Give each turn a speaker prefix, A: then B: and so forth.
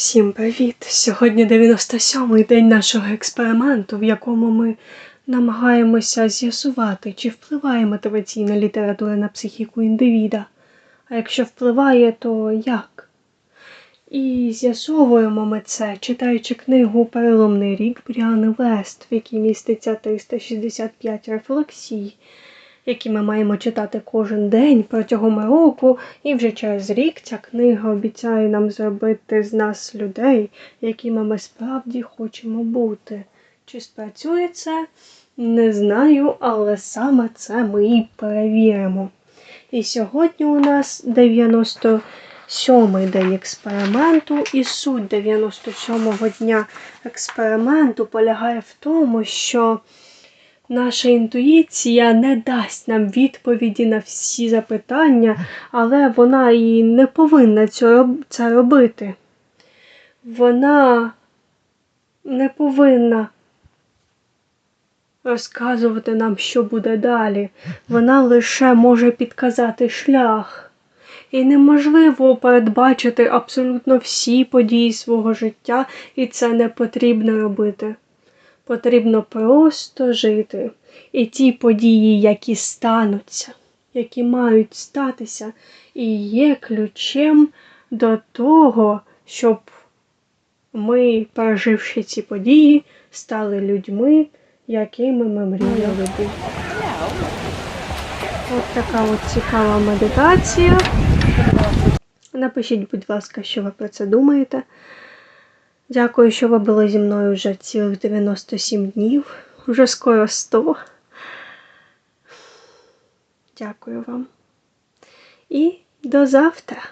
A: Всім привіт! Сьогодні 97-й день нашого експерименту, в якому ми намагаємося з'ясувати, чи впливає мотиваційна література на психіку індивіда. А якщо впливає, то як? І з'ясовуємо ми це, читаючи книгу Переломний рік Бріани Вест, в якій міститься 365 рефлексій, які ми маємо читати кожен день протягом року, і вже через рік ця книга обіцяє нам зробити з нас людей, якими ми справді хочемо бути. Чи спрацює це? Не знаю, але саме це ми і перевіримо. І сьогодні у нас 97-й день експерименту, і суть 97-го дня експерименту полягає в тому, що наша інтуїція не дасть нам відповіді на всі запитання, але вона і не повинна це робити. Вона не повинна розказувати нам, що буде далі. Вона лише може підказати шлях. І неможливо передбачити абсолютно всі події свого життя, і це не потрібно робити. Потрібно просто жити. І ті події, які стануться, які мають статися, і є ключем до того, щоб ми, переживши ці події, стали людьми, якими ми мріяли бути. От така от цікава медитація. Напишіть, будь ласка, що ви про це думаєте. Дякую, що ви були зі мною вже цілих 97 днів, вже скоро 100. Дякую вам. І до завтра.